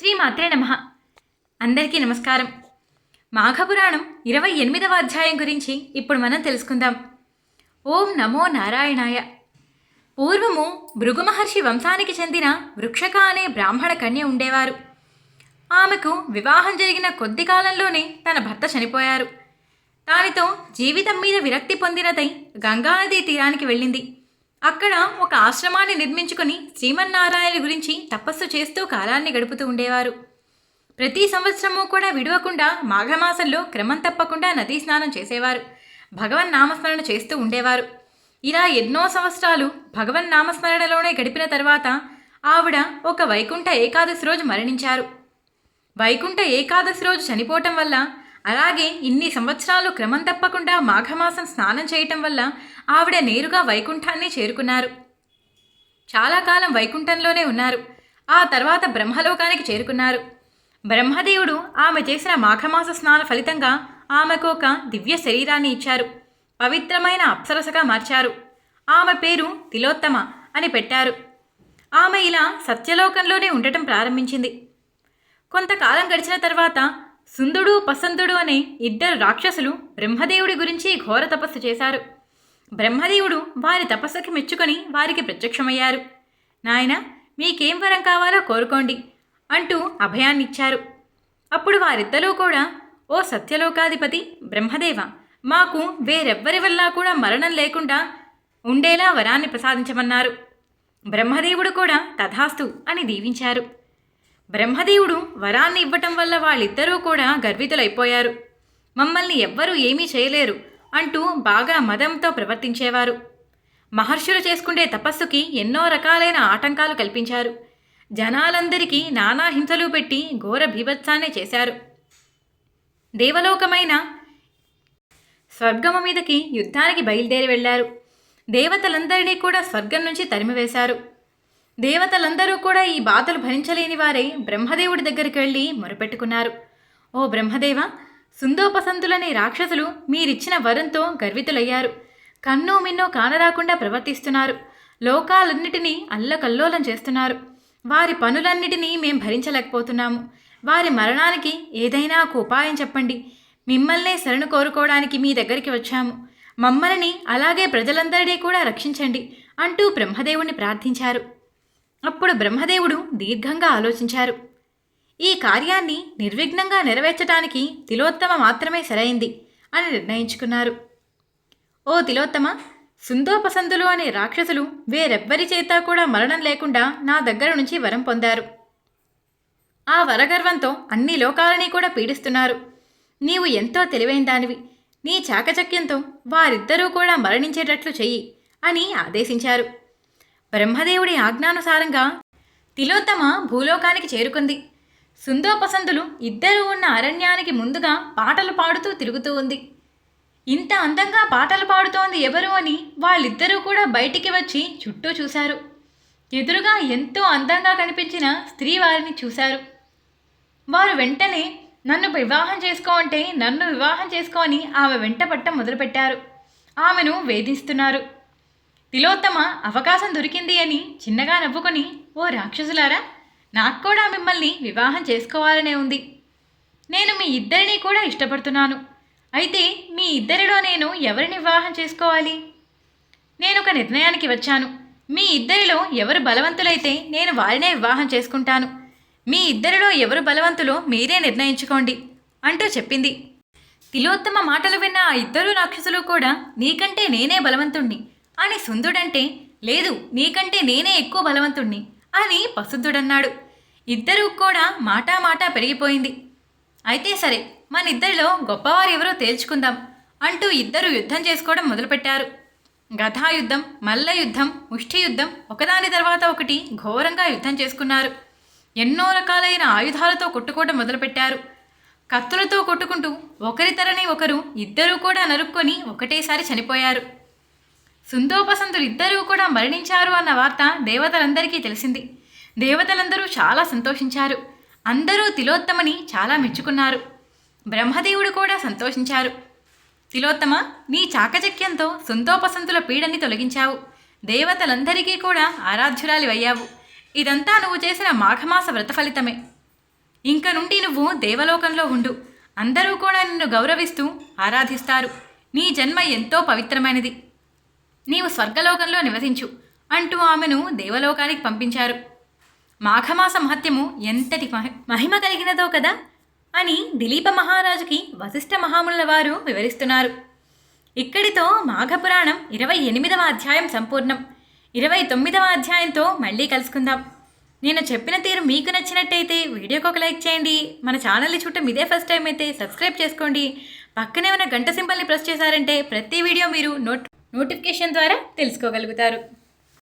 శ్రీ మాత్రే నమ. అందరికీ నమస్కారం. మాఘపురాణం ఇరవై ఎనిమిదవ అధ్యాయం గురించి ఇప్పుడు మనం తెలుసుకుందాం. ఓం నమో నారాయణాయ. పూర్వము భృగు మహర్షి వంశానికి చెందిన వృక్షక అనే బ్రాహ్మణ కన్య ఉండేవారు. ఆమెకు వివాహం జరిగిన కొద్ది కాలంలోనే తన భర్త చనిపోయారు. దానితో జీవితం మీద విరక్తి పొందినదై గంగానదీ తీరానికి వెళ్ళింది. అక్కడ ఒక ఆశ్రమాన్ని నిర్మించుకుని శ్రీమన్నారాయణ గురించి తపస్సు చేస్తూ కాలాన్ని గడుపుతూ ఉండేవారు. ప్రతి సంవత్సరము కూడా విడవకుండా మాఘమాసంలో క్రమం తప్పకుండా నదీ స్నానం చేసేవారు. భగవన్ నామస్మరణ చేస్తూ ఉండేవారు. ఇలా ఎన్నో సంవత్సరాలు భగవన్ నామస్మరణలోనే గడిపిన తర్వాత ఆవిడ ఒక వైకుంఠ ఏకాదశి రోజు మరణించారు. వైకుంఠ ఏకాదశి రోజు చనిపోవటం వల్ల అలాగే ఇన్ని సంవత్సరాలు క్రమం తప్పకుండా మాఘమాసం స్నానం చేయటం వల్ల ఆవిడ నేరుగా వైకుంఠాన్ని చేరుకున్నారు. చాలా కాలం వైకుంఠంలోనే ఉన్నారు. ఆ తర్వాత బ్రహ్మలోకానికి చేరుకున్నారు. బ్రహ్మదేవుడు ఆమె చేసిన మాఘమాస స్నాన ఫలితంగా ఆమెకు ఒక దివ్య శరీరాన్ని ఇచ్చారు. పవిత్రమైన అప్సరసగా మార్చారు. ఆమె పేరు తిలోత్తమ అని పెట్టారు. ఆమె ఇలా సత్యలోకంలోనే ఉండటం ప్రారంభించింది. కొంతకాలం గడిచిన తర్వాత సుందుడు పసందుడు అనే ఇద్దరు రాక్షసులు బ్రహ్మదేవుడి గురించి ఘోర తపస్సు చేశారు. బ్రహ్మదేవుడు వారి తపస్సుకి మెచ్చుకొని వారికి ప్రత్యక్షమయ్యారు. నాయన మీకేం వరం కావాలో కోరుకోండి అంటూ అభయాన్నిచ్చారు. అప్పుడు వారిద్దరూ కూడా ఓ సత్యలోకాధిపతి బ్రహ్మదేవ మాకు వేరెవ్వరి వల్ల కూడా మరణం లేకుండా ఉండేలా వరాన్ని ప్రసాదించమన్నారు. బ్రహ్మదేవుడు కూడా తథాస్తు అని దీవించారు. బ్రహ్మదేవుడు వరాన్ని ఇవ్వటం వల్ల వాళ్ళిద్దరూ కూడా గర్వితులైపోయారు. మమ్మల్ని ఎవ్వరూ ఏమీ చేయలేరు అంటూ బాగా మదంతో ప్రవర్తించేవారు. మహర్షులు చేసుకుండే తపస్సుకి ఎన్నో రకాలైన ఆటంకాలు కల్పించారు. జనాలందరికీ నానా హింసలు పెట్టి ఘోర భీభత్సాన్నే చేశారు. దేవలోకమైన స్వర్గము మీదకి యుద్ధానికి బయలుదేరి వెళ్ళారు. దేవతలందరినీ కూడా స్వర్గం నుంచి తరిమివేశారు. దేవతలందరూ కూడా ఈ బాధలు భరించలేని వారై బ్రహ్మదేవుడి దగ్గరికి వెళ్ళి మొరపెట్టుకున్నారు. ఓ బ్రహ్మదేవ సుందోపసంతులనే రాక్షసులు మీరిచ్చిన వరంతో గర్వితులయ్యారు. కన్ను మిన్నో కానరాకుండా ప్రవర్తిస్తున్నారు. లోకాలన్నిటినీ అల్లకల్లోలం చేస్తున్నారు. వారి పనులన్నిటినీ మేం భరించలేకపోతున్నాము. వారి మరణానికి ఏదైనా ఒక ఉపాయం చెప్పండి. మిమ్మల్నే శరణు కోరుకోవడానికి మీ దగ్గరికి వచ్చాము. మమ్మల్ని అలాగే ప్రజలందరినీ కూడా రక్షించండి అంటూ బ్రహ్మదేవుణ్ణి ప్రార్థించారు. అప్పుడు బ్రహ్మదేవుడు దీర్ఘంగా ఆలోచించారు. ఈ కార్యాన్ని నిర్విఘ్నంగా నెరవేర్చడానికి తిలోత్తమ మాత్రమే సరైంది అని నిర్ణయించుకున్నారు. ఓ తిలోత్తమ సుందోపసందులు అనే రాక్షసులు వేరెవ్వరి చేత కూడా మరణం లేకుండా నా దగ్గర నుంచి వరం పొందారు. ఆ వరగర్వంతో అన్ని లోకాలని కూడా పీడిస్తున్నారు. నీవు ఎంతో తెలివైన దానివి. నీ చాకచక్యంతో వారిద్దరూ కూడా మరణించేటట్లు చెయ్యి అని ఆదేశించారు. బ్రహ్మదేవుడి ఆజ్ఞానుసారంగా తిలోత్తమ భూలోకానికి చేరుకుంది. సుందోపసందులు ఇద్దరూ ఉన్న అరణ్యానికి ముందుగా పాటలు పాడుతూ తిరుగుతూ ఉంది. ఇంత అందంగా పాటలు పాడుతోంది ఎవరు అని వాళ్ళిద్దరూ కూడా బయటికి వచ్చి చుట్టూ చూశారు. ఎదురుగా ఎంతో అందంగా కనిపించిన స్త్రీ వారిని చూశారు. వారు వెంటనే నన్ను వివాహం చేసుకో అంటే నన్ను వివాహం చేసుకోని ఆమె వెంట పట్టం మొదలుపెట్టారు. ఆమెను వేధిస్తున్నారు. తిలోత్తమ అవకాశం దొరికింది అని చిన్నగా నవ్వుకొని ఓ రాక్షసులారా నాకు కూడా మిమ్మల్ని వివాహం చేసుకోవాలనే ఉంది. నేను మీ ఇద్దరిని కూడా ఇష్టపడుతున్నాను. అయితే మీ ఇద్దరిలో నేను ఎవరిని వివాహం చేసుకోవాలి? నేను ఒక నిర్ణయానికి వచ్చాను. మీ ఇద్దరిలో ఎవరు బలవంతులైతే నేను వారినే వివాహం చేసుకుంటాను. మీ ఇద్దరిలో ఎవరు బలవంతులో మీరే నిర్ణయించుకోండి అంటూ చెప్పింది. తిలోత్తమ మాటలు విన్న ఆ ఇద్దరు రాక్షసులు కూడా నీకంటే నేనే బలవంతుణ్ణి. అని సుందుడంటే లేదు నీకంటే నేనే ఎక్కువ బలవంతుణ్ణి అని పసుద్దుడన్నాడు ఇద్దరూ కూడా మాటా మాటా పెరిగిపోయింది. అయితే సరే మన ఇద్దరిలో గొప్పవారు ఎవరో తేల్చుకుందాం అంటూ ఇద్దరు యుద్ధం చేసుకోవడం మొదలుపెట్టారు. గథాయుద్ధం మల్ల యుద్ధం ముష్టి యుద్ధం ఒకదాని తర్వాత ఒకటి ఘోరంగా యుద్ధం చేసుకున్నారు. ఎన్నో రకాలైన ఆయుధాలతో కొట్టుకోవడం మొదలుపెట్టారు. కత్తులతో కొట్టుకుంటూ ఒకరి తరని ఒకరు ఇద్దరూ కూడా నరుక్కొని ఒకటేసారి చనిపోయారు. సుందోపసంతులు ఇద్దరూ కూడా మరణించారు అన్న వార్త దేవతలందరికీ తెలిసింది. దేవతలందరూ చాలా సంతోషించారు. అందరూ తిలోత్తమని చాలా మెచ్చుకున్నారు. బ్రహ్మదేవుడు కూడా సంతోషించారు. తిలోత్తమ నీ చాకచక్యంతో సుందోపసంతుల పీడని తొలగించావు. దేవతలందరికీ కూడా ఆరాధ్యురాలివయ్యావు. ఇదంతా నువ్వు చేసిన మాఘమాస వ్రత ఫలితమే. ఇంక నుండి నువ్వు దేవలోకంలో ఉండు. అందరూ కూడా నిన్ను గౌరవిస్తూ ఆరాధిస్తారు. నీ జన్మ ఎంతో పవిత్రమైనది. నీవు స్వర్గలోకంలో నివసించు అంటూ ఆమెను దేవలోకానికి పంపించారు. మాఘమాస మహత్యము ఎంతటి మహి- మహిమ కలిగినదో కదా అని దిలీప మహారాజుకి వశిష్ఠ మహాముల వారు వివరిస్తున్నారు. ఇక్కడితో మాఘపురాణం ఇరవై ఎనిమిదవ అధ్యాయం సంపూర్ణం. ఇరవై తొమ్మిదవ అధ్యాయంతో మళ్ళీ కలుసుకుందాం. నేను చెప్పిన తీరు మీకు నచ్చినట్టయితే వీడియోకి ఒక లైక్ చేయండి. మన ఛానల్ని చుట్టూ ఇదే ఫస్ట్ టైం అయితే సబ్స్క్రైబ్ చేసుకోండి. పక్కనే ఉన్న గంట సింబల్ని ప్రెస్ చేశారంటే ప్రతి వీడియో మీరు నోట్ నోటిఫికేషన్ ద్వారా తెలుసుకోగలుగుతారు.